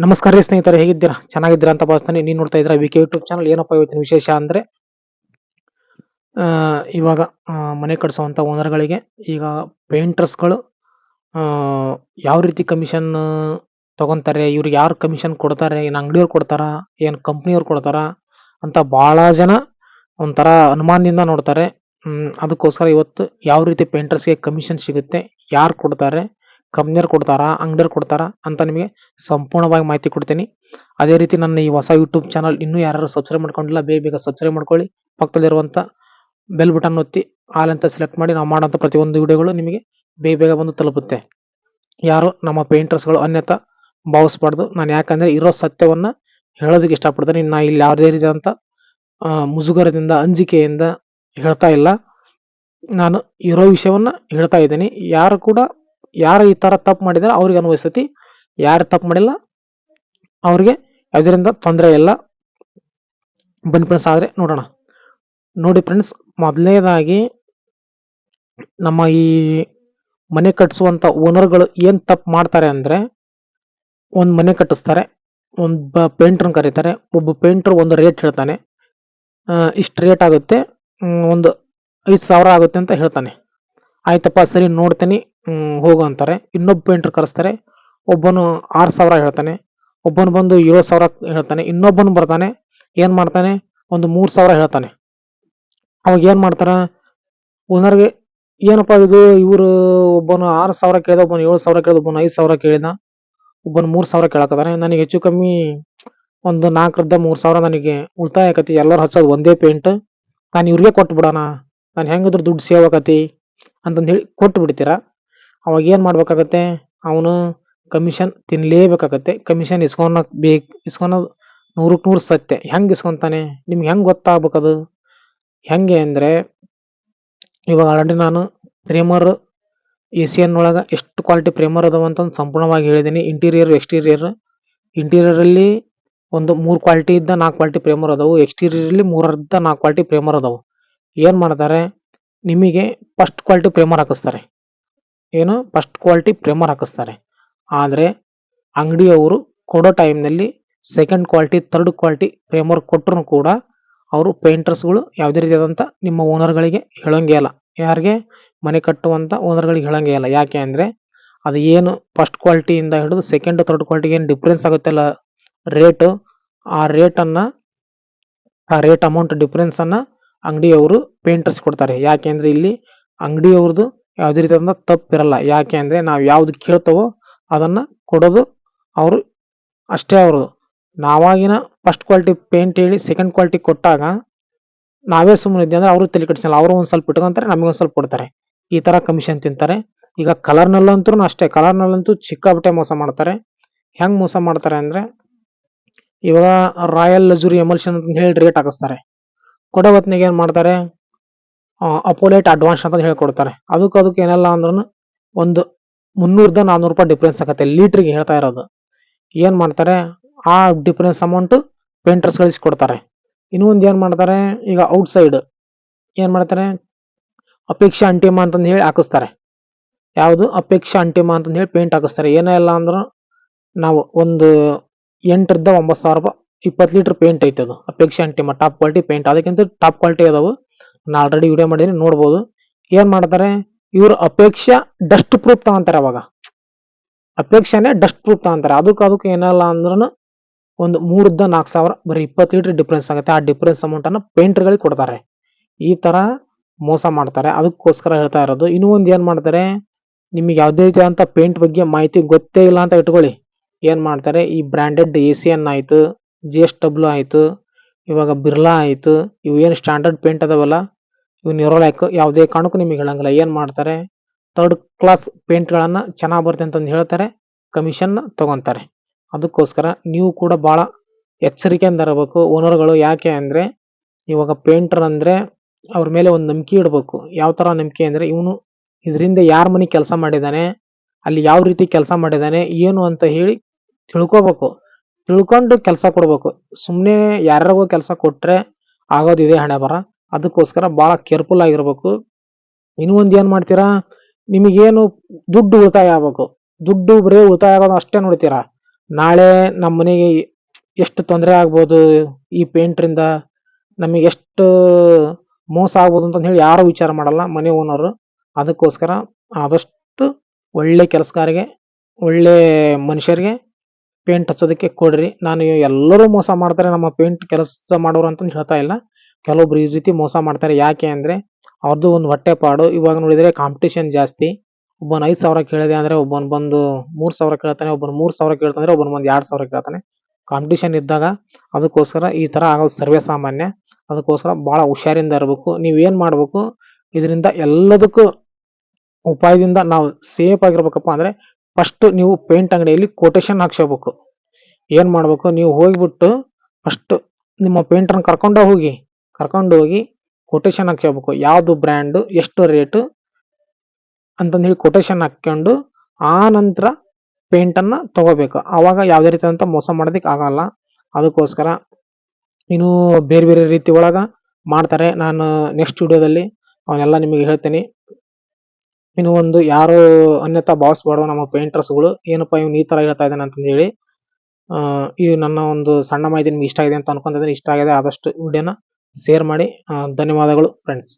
ನಮಸ್ಕಾರ ರೀ ಸ್ನೇಹಿತರೆ, ಹೇಗಿದ್ದೀರಾ? ಚೆನ್ನಾಗಿದ್ದೀರಾ ಅಂತ ಭಾವಿಸ್ತಾನೆ. ನೀನು ನೋಡ್ತಾ ಇದ್ದೀರಾ ವಿಕೆ ಯೂಟ್ಯೂಬ್ ಚಾನಲ್. ಏನಪ್ಪ ಇವತ್ತಿನ ವಿಶೇಷ ಅಂದರೆ ಇವಾಗ ಮನೆ ಕಟ್ಸೋವಂಥ ಓನರ್ಗಳಿಗೆ ಈಗ ಪೇಂಟರ್ಸ್ಗಳು ಯಾವ ರೀತಿ ಕಮಿಷನ್ ತಗೊಂತಾರೆ, ಇವ್ರಿಗೆ ಯಾರು ಕಮಿಷನ್ ಕೊಡ್ತಾರೆ, ಏನು ಅಂಗಡಿಯವ್ರು ಕೊಡ್ತಾರಾ, ಏನು ಕಂಪ್ನಿಯವ್ರು ಕೊಡ್ತಾರಾ ಅಂತ ಭಾಳ ಜನ ಒಂಥರ ಅನುಮಾನದಿಂದ ನೋಡ್ತಾರೆ. ಅದಕ್ಕೋಸ್ಕರ ಇವತ್ತು ಯಾವ ರೀತಿ ಪೇಂಟರ್ಸ್ಗೆ ಕಮಿಷನ್ ಸಿಗುತ್ತೆ, ಯಾರು ಕೊಡ್ತಾರೆ ಕಂಪ್ನಿಯವ್ರು ಕೊಡ್ತಾರಾ ಅಂಗಡಿಯರ್ ಕೊಡ್ತಾರಾ ಅಂತ ನಿಮಗೆ ಸಂಪೂರ್ಣವಾಗಿ ಮಾಹಿತಿ ಕೊಡ್ತೀನಿ. ಅದೇ ರೀತಿ ನನ್ನ ಈ ಹೊಸ ಯೂಟ್ಯೂಬ್ ಚಾನಲ್ ಇನ್ನೂ ಯಾರು ಸಬ್ಸ್ಕ್ರೈಬ್ ಮಾಡ್ಕೊಂಡಿಲ್ಲ, ಬೇಗ ಬೇಗ ಸಬ್ಸ್ಕ್ರೈಬ್ ಮಾಡ್ಕೊಳ್ಳಿ. ಪಕ್ಕದಲ್ಲಿರುವಂಥ ಬೆಲ್ ಬಟನ್ ಒತ್ತಿ ಆಲ್ ಅಂತ ಸೆಲೆಕ್ಟ್ ಮಾಡಿ ನಾವು ಮಾಡೋಂಥ ಪ್ರತಿಯೊಂದು ವಿಡಿಯೋಗಳು ನಿಮಗೆ ಬೇಗ ಬೇಗ ಬಂದು ತಲುಪುತ್ತೆ. ಯಾರು ನಮ್ಮ ಪೇಂಟರ್ಸ್ಗಳು ಅನ್ಯತ ಭಾವಿಸ್ಬಾರ್ದು. ನಾನು ಯಾಕಂದರೆ ಇರೋ ಸತ್ಯವನ್ನು ಹೇಳೋದಕ್ಕೆ ಇಷ್ಟಪಡ್ತೀನಿ. ನಾ ಇಲ್ಲಿ ಯಾವುದೇ ರೀತಿಯಾದಂಥ ಮುಜುಗರದಿಂದ, ಅಂಜಿಕೆಯಿಂದ ಹೇಳ್ತಾ ಇಲ್ಲ. ನಾನು ಇರೋ ವಿಷಯವನ್ನು ಹೇಳ್ತಾ ಇದ್ದೀನಿ. ಯಾರು ಕೂಡ ಯಾರು ಈ ತರ ತಪ್ಪು ಮಾಡಿದಾರೆ, ಅವ್ರಿಗೆ ಅನ್ವಯಿಸ್ತೈತಿ. ಯಾರು ತಪ್ಪು ಮಾಡಿಲ್ಲ, ಅವ್ರಿಗೆ ಅದರಿಂದ ತೊಂದರೆ ಇಲ್ಲ. ಬನ್ನಿ ಫ್ರೆಂಡ್ಸ್ ಆದ್ರೆ ನೋಡೋಣ. ನೋಡಿ ಫ್ರೆಂಡ್ಸ್ ಮೊದಲನೇದಾಗಿ ನಮ್ಮ ಈ ಮನೆ ಕಟ್ಟಿಸುವಂಥ ಓನರ್ಗಳು ಏನು ತಪ್ಪು ಮಾಡ್ತಾರೆ ಅಂದ್ರೆ, ಒಂದು ಮನೆ ಕಟ್ಟಿಸ್ತಾರೆ ಒಬ್ಬ ಪೇಂಟ್ರನ್ನ ಕರೀತಾರೆ, ಒಬ್ಬ ಪೇಂಟರ್ ಒಂದು ರೇಟ್ ಹೇಳ್ತಾನೆ. ಇಷ್ಟು ರೇಟ್ ಆಗುತ್ತೆ ಒಂದು ಐದು ಸಾವಿರ ಆಗುತ್ತೆ ಅಂತ ಹೇಳ್ತಾನೆ. ಆಯ್ತಪ್ಪ, ಸರಿ, ನೋಡ್ತೀನಿ. ಹೋಗು ಅಂತಾರೆ. ಇನ್ನೊಬ್ಬ ಪೇಂಟರ್ ಕರೆಸ್ತಾರೆ. ಒಬ್ಬನು ಆರು ಸಾವಿರ ಹೇಳ್ತಾನೆ. ಒಬ್ಬನು ಬಂದು ಏಳು ಸಾವಿರ ಹೇಳ್ತಾನೆ. ಇನ್ನೊಬ್ಬನು ಬರ್ತಾನೆ. ಏನು ಮಾಡ್ತಾನೆ? ಒಂದು ಮೂರು ಸಾವಿರ ಹೇಳ್ತಾನೆ. ಅವಾಗ ಏನು ಮಾಡ್ತಾರೆ ಓನರ್ಗೆ, ಏನಪ್ಪ ಇದು? ಇವರು ಒಬ್ಬನು ಆರು ಸಾವಿರ ಕೇಳಿದ, ಒಬ್ಬನು ಏಳು ಸಾವಿರ ಕೇಳಿದ, ಒಬ್ಬನು ಐದು ಸಾವಿರ ಕೇಳಿದ. ಒಬ್ಬನು ಮೂರು ಸಾವಿರ ಕೇಳಕತ್ತಾನೆ. ನನಗೆ ಹೆಚ್ಚು ಕಮ್ಮಿ ಒಂದು ನಾಲ್ಕರಿಂದ ಮೂರು ಸಾವಿರ ನನಗೆ ಉಳಿತಾಯ ಆಕತಿ. ಎಲ್ಲರೂ ಹಚ್ಚೋದು ಒಂದೇ ಪೇಂಟ್ ನಾನು ಇವ್ರಿಗೆ ಕೊಟ್ಟು ಬಿಡೋಣ ನಾನು ಹೆಂಗಿದ್ರು ದುಡ್ಡು ಸೇವ್ ಆಕತಿ ಅಂತಂದು ಹೇಳಿ ಕೊಟ್ಟು ಬಿಡ್ತೀರಾ ಅವಾಗ ಏನು ಮಾಡಬೇಕಾಗತ್ತೆ? ಅವನು ಕಮಿಷನ್ ತಿನ್ಲೇಬೇಕಾಗತ್ತೆ. ಕಮಿಷನ್ ಇಸ್ಕೊಳ ಬೇಕು ಇಸ್ಕೊಳೋದು ನೂರಕ್ಕೆ ನೂರು ಸತ್ಯ. ಹೆಂಗೆ ಇಸ್ಕೊಂತಾನೆ? ನಿಮ್ಗೆ ಹೆಂಗೆ ಗೊತ್ತಾಗ್ಬೇಕದು? ಹೆಂಗೆ ಅಂದ್ರೆ, ಇವಾಗ ಆಲ್ರೆಡಿ ನಾನು ಪ್ರೇಮರ್ ಎನ್ ಒಳಗ ಎಷ್ಟು ಕ್ವಾಲಿಟಿ ಪ್ರೇಮರ್ ಅದಾವ ಅಂತ ಸಂಪೂರ್ಣವಾಗಿ ಹೇಳಿದ್ದೀನಿ ಇಂಟೀರಿಯರ್ ಎಕ್ಸ್ಟೀರಿಯರ್ ಇಂಟೀರಿಯರ್ ಅಲ್ಲಿ ಒಂದು ಮೂರು ಕ್ವಾಲಿಟಿ ಇದ್ದ ನಾಲ್ಕು ಕ್ವಾಲಿಟಿ ಪ್ರೇಮರ್ ಅದಾವು. ಎಕ್ಸ್ಟೀರಿಯರಲ್ಲಿ ಮೂರರಿಂದ ನಾಲ್ಕು ಕ್ವಾಲಿಟಿ ಪ್ರೇಮರ್ ಅದಾವು. ಏನು ಮಾಡ್ತಾರೆ? ನಿಮಗೆ ಫಸ್ಟ್ ಕ್ವಾಲಿಟಿ ಪ್ರೇಮರ್ ಹಾಕಿಸ್ತಾರೆ. ಏನು ಫಸ್ಟ್ ಕ್ವಾಲಿಟಿ ಪ್ರೇಮರ್ ಹಾಕಿಸ್ತಾರೆ. ಆದರೆ ಅಂಗಡಿಯವರು ಕೊಡೋ ಟೈಮ್ನಲ್ಲಿ second quality third quality primer ಕೊಟ್ಟರು ಕೂಡ ಅವರು ಪೇಂಟರ್ಸ್ಗಳು ಯಾವುದೇ ರೀತಿಯಾದಂಥ ನಿಮ್ಮ ಓನರ್ಗಳಿಗೆ ಹೇಳೋಂಗೇ ಇಲ್ಲ. ಯಾರಿಗೆ? ಮನೆ ಕಟ್ಟುವಂಥ ಓನರ್ಗಳಿಗೆ ಹೇಳೋಂಗೇ ಇಲ್ಲ. ಯಾಕೆ ಅಂದರೆ ಅದು ಏನು ಫಸ್ಟ್ ಕ್ವಾಲಿಟಿಯಿಂದ ಹಿಡಿದು ಸೆಕೆಂಡ್ ಥರ್ಡ್ ಕ್ವಾಲಿಟಿಗೆ ಏನು ಡಿಫ್ರೆನ್ಸ್ ಆಗುತ್ತಲ್ಲ ರೇಟು ಆ ರೇಟನ್ನು ಆ ರೇಟ್ ಅಮೌಂಟ್ ಡಿಫ್ರೆನ್ಸನ್ನು ಅಂಗಡಿಯವರು ಪೇಂಟರ್ಸ್ ಕೊಡ್ತಾರೆ. ಯಾಕೆಂದರೆ ಇಲ್ಲಿ ಅಂಗಡಿಯವ್ರದ್ದು ಯಾವುದೇ ರೀತಿಯಾದಂಥ ತಪ್ಪಿರಲ್ಲ. ಯಾಕೆ ಅಂದರೆ ನಾವು ಯಾವ್ದು ಕೇಳ್ತವೋ ಅದನ್ನ ಕೊಡೋದು ಅವರು ಅಷ್ಟೇ ಅವರು ನಾವಾಗಿನ ಫಸ್ಟ್ ಕ್ವಾಲಿಟಿ ಪೇಂಟ್ ಹೇಳಿ ಸೆಕೆಂಡ್ ಕ್ವಾಲಿಟಿ ಕೊಟ್ಟಾಗ ನಾವೇ ಸುಮ್ಮನೆ ಇದ್ದೀವಿ ಅಂದ್ರೆ ಅವರು ತಲೆ ಕೆಡಿಸಲ್ಲ. ಅವರು ಒಂದು ಸ್ವಲ್ಪ ಇಟ್ಕೊಂತಾರೆ, ನಮಗೆ ಒಂದ್ ಸ್ವಲ್ಪ ಕೊಡ್ತಾರೆ. ಈ ತರ ಕಮಿಷನ್ ತಿಂತಾರೆ. ಈಗ ಕಲರ್ನಲ್ಲಂತೂ ಅಷ್ಟೇ. ಕಲರ್ನಲ್ಲಂತೂ ಚಿಕ್ಕಾಪಟ್ಟೆ ಮೋಸ ಮಾಡ್ತಾರೆ. ಹೆಂಗ್ ಮೋಸ ಮಾಡ್ತಾರೆ ಅಂದ್ರೆ ಇವಾಗ ರಾಯಲ್ ಲಜುರಿ ಎಮಲ್ಷನ್ ಅಂತ ಹೇಳಿ ರೇಟ್ ಹಾಕಿಸ್ತಾರೆ. ಕೊಡೋ ಹೊತ್ನಾಗ ಏನು ಮಾಡ್ತಾರೆ? ಅಪೋಲೇಟ್ ಅಡ್ವಾನ್ಸ್ ಅಂತ ಹೇಳ್ಕೊಡ್ತಾರೆ. ಅದಕ್ಕೆ ಅದಕ್ಕೆ ಏನಲ್ಲ ಅಂದ್ರೂ ಒಂದು ಮುನ್ನೂರದ ನಾನ್ನೂರು ರೂಪಾಯಿ ಡಿಫ್ರೆನ್ಸ್ ಆಗುತ್ತೆ. ಲೀಟ್ರಿಗೆ ಹೇಳ್ತಾ ಇರೋದು. ಏನು ಮಾಡ್ತಾರೆ? ಆ ಡಿಫ್ರೆನ್ಸ್ ಅಮೌಂಟ್ ಪೇಂಟರ್ಸ್ ಗಳಿಸಿ ಕೊಡ್ತಾರೆ. ಇನ್ನೂ ಒಂದು ಏನ್ ಮಾಡ್ತಾರೆ? ಈಗ ಔಟ್ಸೈಡ್ ಏನು ಮಾಡ್ತಾರೆ? ಅಪೇಕ್ಷಾ ಅಂಟಿಮ ಅಂತಂದು ಹೇಳಿ ಹಾಕಿಸ್ತಾರೆ. ಯಾವುದು? ಅಪೇಕ್ಷಾ ಅಂಟಿಮ ಅಂತಂದು ಹೇಳಿ ಪೇಂಟ್ ಹಾಕಿಸ್ತಾರೆ. ಏನೇ ಇಲ್ಲ ಅಂದ್ರೆ, ನಾವು ಒಂದು ಎಂಟರಿಂದ ಒಂಬತ್ತು ಸಾವಿರ ರೂಪಾಯಿ ಇಪ್ಪತ್ತು ಲೀಟ್ರ್ ಪೇಂಟ್ ಐತೆ ಅದು. Apex Ultima top quality paint ಅದಕ್ಕಿಂತ ಟಾಪ್ ಕ್ವಾಲಿಟಿ ಅದಾವು. ನಾನು ಆಲ್ರೆಡಿ ವಿಡಿಯೋ ಮಾಡಿದೀನಿ ನೋಡ್ಬೋದು. ಏನ್ ಮಾಡ್ತಾರೆ? ಇವ್ರ ಅಪೇಕ್ಷೆ ಡಸ್ಟ್ ಪ್ರೂಫ್ ತಗೊಂತಾರೆ ಅವಾಗ. ಅಪೇಕ್ಷೆನೆ ಡಸ್ಟ್ ಪ್ರೂಫ್ ತಗೊಂತಾರೆ. ಅದಕ್ಕೆ ಅದಕ್ಕೆ ಏನಲ್ಲ ಅಂದ್ರೂ ಒಂದು ಮೂರಿಂದ ನಾಲ್ಕು ಸಾವಿರ, ಬರೀ ಇಪ್ಪತ್ತು ಲೀಟರ್ ಡಿಫ್ರೆನ್ಸ್ ಆಗುತ್ತೆ. ಆ ಡಿಫ್ರೆನ್ಸ್ ಅಮೌಂಟ್ ಅನ್ನ painter ಗಳಿಗೆ ಕೊಡ್ತಾರೆ. ಈ ತರ ಮೋಸ ಮಾಡ್ತಾರೆ. ಅದಕ್ಕೋಸ್ಕರ ಹೇಳ್ತಾ ಇರೋದು. ಇನ್ನೂ ಒಂದು ಏನು ಮಾಡ್ತಾರೆ? ನಿಮಗೆ ಯಾವುದೇ ರೀತಿಯಾದಂಥ ಪೇಂಟ್ ಬಗ್ಗೆ ಮಾಹಿತಿ ಗೊತ್ತೇ ಇಲ್ಲ ಅಂತ ಇಟ್ಕೊಳ್ಳಿ. ಏನು ಮಾಡ್ತಾರೆ? ಈ ಬ್ರ್ಯಾಂಡೆಡ್ ಎ ಸಿ ಎನ್ ಆಯಿತು ಜಿ ಎಸ್ ಡಬ್ಲ್ಯೂ ಆಯ್ತು ಇವಾಗ ಬಿರ್ಲಾ ಆಯಿತು, ಇವು ಏನು ಸ್ಟ್ಯಾಂಡರ್ಡ್ ಪೇಂಟ್ ಅದಾವಲ್ಲ, ಇವು ನಿರೋಲಾಕ್ ಯಾವುದೇ ಕಾರಣಕ್ಕೂ ನಿಮಗೆ ಹೇಳಂಗಿಲ್ಲ. ಏನು ಮಾಡ್ತಾರೆ? ತರ್ಡ್ ಕ್ಲಾಸ್ ಪೇಂಟ್ಗಳನ್ನು ಚೆನ್ನಾಗಿ ಬರುತ್ತೆ ಅಂತಂದು ಹೇಳ್ತಾರೆ ಕಮಿಷನ್ ತೊಗೊತಾರೆ. ಅದಕ್ಕೋಸ್ಕರ ನೀವು ಕೂಡ ಬಹಳ ಎಚ್ಚರಿಕೆಯಿಂದ ಇರಬೇಕು. ಓನರ್ಗಳು ಯಾಕೆ ಅಂದ್ರೆ, ಇವಾಗ ಪೇಂಟರ್ ಅಂದ್ರೆ ಅವ್ರ ಮೇಲೆ ಒಂದು ನಂಬಿಕೆ ಇಡಬೇಕು. ಯಾವ ತರ ನಂಬಿಕೆ ಅಂದ್ರೆ, ಇವನು ಇದರಿಂದ ಯಾರ ಮನೆ ಕೆಲಸ ಮಾಡಿದಾನೆ, ಅಲ್ಲಿ ಯಾವ ರೀತಿ ಕೆಲಸ ಮಾಡಿದಾನೆ, ಏನು ಅಂತ ಹೇಳಿ ತಿಳ್ಕೊಬೇಕು. ತಿಳ್ಕೊಂಡು ಕೆಲಸ ಕೊಡ್ಬೇಕು. ಸುಮ್ಮನೆ ಯಾರಿಗೋ ಕೆಲಸ ಕೊಟ್ರೆ ಆಗೋದು ಇದೇ ಹಣೆ ಬರ. ಅದಕ್ಕೋಸ್ಕರ ಭಾಳ ಕೇರ್ಫುಲ್ ಆಗಿರ್ಬೇಕು. ಇನ್ನೂ ಒಂದು ಏನು ಮಾಡ್ತೀರಾ? ನಿಮಗೇನು ದುಡ್ಡು ಉಳಿತಾಯ ಆಗಬೇಕು. ದುಡ್ಡು ಬರೀ ಉಳಿತಾಯ ಆಗೋದು ಅಷ್ಟೇ ನೋಡ್ತೀರಾ? ನಾಳೆ ನಮ್ಮ ಮನೆಗೆ ಎಷ್ಟು ತೊಂದರೆ ಆಗ್ಬೋದು ಈ ಪೇಂಟ್ರಿಂದ ನಮಗೆ ಎಷ್ಟು ಮೋಸ ಆಗ್ಬೋದು ಅಂತ ಹೇಳಿ ಯಾರು ವಿಚಾರ ಮಾಡಲ್ಲ. ಮನೆ ಓನರು ಅದಕ್ಕೋಸ್ಕರ ಆದಷ್ಟು ಒಳ್ಳೆ ಕೆಲಸಗಾರಿಗೆ, ಒಳ್ಳೆ ಮನುಷ್ಯರಿಗೆ ಪೇಂಟ್ ಹಚ್ಚೋದಕ್ಕೆ ಕೊಡ್ರಿ. ನಾನು ಎಲ್ಲರೂ ಮೋಸ ಮಾಡ್ತಾರೆ. ನಮ್ಮ ಪೇಂಟ್ ಕೆಲಸ ಮಾಡೋರು ಅಂತ ಹೇಳ್ತಾ ಇಲ್ಲ. ಕೆಲವೊಬ್ರು ಈ ರೀತಿ ಮೋಸ ಮಾಡ್ತಾರೆ. ಯಾಕೆ ಅಂದ್ರೆ ಅವ್ರದ್ದು ಒಂದು ಹೊಟ್ಟೆಪಾಡು ಇವಾಗ ನೋಡಿದ್ರೆ ಕಾಂಪಿಟೇಷನ್ ಜಾಸ್ತಿ. ಒಬ್ಬನ ಐದು ಸಾವಿರ ಕೇಳಿದೆ ಅಂದರೆ ಒಬ್ಬನ ಬಂದು ಮೂರು ಸಾವಿರ ಕೇಳ್ತಾನೆ. ಒಬ್ಬನ ಮೂರು ಸಾವಿರ ಕೇಳ್ತಾನೆ ಒಬ್ಬನ ಬಂದು ಎರಡು ಸಾವಿರ ಕೇಳ್ತಾನೆ. ಕಾಂಪಿಟೇಷನ್ ಇದ್ದಾಗ ಅದಕ್ಕೋಸ್ಕರ ಈ ತರ ಆಗೋದು ಸರ್ವೇ ಸಾಮಾನ್ಯ. ಅದಕ್ಕೋಸ್ಕರ ಬಹಳ ಹುಷಾರಿಂದ ಇರಬೇಕು. ನೀವೇನು ಮಾಡ್ಬೇಕು? ಇದರಿಂದ ಎಲ್ಲದಕ್ಕೂ ಉಪಾಯದಿಂದ ನಾವು ಸೇಫ್ ಆಗಿರ್ಬೇಕಪ್ಪ ಅಂದ್ರೆ ಫಸ್ಟ್ ನೀವು ಪೇಂಟ್ ಅಂಗಡಿಯಲ್ಲಿ ಕೊಟೇಶನ್ ಹಾಕ್ಸ್ಕೋಬೇಕು. ಏನು ಮಾಡಬೇಕು? ನೀವು ಹೋಗಿಬಿಟ್ಟು ಫಸ್ಟ್ ನಿಮ್ಮ ಪೇಂಟರ್ನ ಕರ್ಕೊಂಡೇ ಹೋಗಿ. ಕರ್ಕೊಂಡು ಹೋಗಿ ಕೊಟೇಶನ್ ಹಾಕ್ಸ್ಕೋಬೇಕು. ಯಾವುದು ಬ್ರ್ಯಾಂಡು ಎಷ್ಟು ರೇಟು ಅಂತಂದು ಹೇಳಿ ಕೊಟೇಶನ್ ಹಾಕ್ಕೊಂಡು ಆ ನಂತರ ಪೇಂಟನ್ನು ತೊಗೋಬೇಕು. ಆವಾಗ ಯಾವುದೇ ರೀತಿಯಾದಂಥ ಮೋಸ ಮಾಡೋದಕ್ಕೆ ಆಗಲ್ಲ. ಅದಕ್ಕೋಸ್ಕರ ಇನ್ನು ಬೇರೆ ಬೇರೆ ರೀತಿ ಒಳಗೆ ಮಾಡ್ತಾರೆ. ನಾನು ನೆಕ್ಸ್ಟ್ ವಿಡಿಯೋದಲ್ಲಿ ಅವನ್ನೆಲ್ಲ ನಿಮಗೆ ಹೇಳ್ತೇನೆ. ಇನ್ನು ಒಂದು ಯಾರು ಅನ್ಯತಾ ಭಾವಿಸ್ಬಾರ್ದು ನಮ್ಮ ಪೇಂಟರ್ಸ್ಗಳು ಏನಪ್ಪಾ ಇವ್ನು ಈ ತರ ಹೇಳ್ತಾ ಇದ್ದಾನೆ ಅಂತ ಹೇಳಿ, ಆ, ಈ ನನ್ನ ಒಂದು ಸಣ್ಣ ಮಾಹಿತಿ ನಿಮ್ಗೆ ಇಷ್ಟ ಆಗಿದೆ ಅಂತ ಅನ್ಕೊಂತಿದ್ದೀನಿ ಇಷ್ಟ ಆಗಿದೆ ಆದಷ್ಟು ವಿಡಿಯೋನ ಶೇರ್ ಮಾಡಿ ಧನ್ಯವಾದಗಳು ಫ್ರೆಂಡ್ಸ್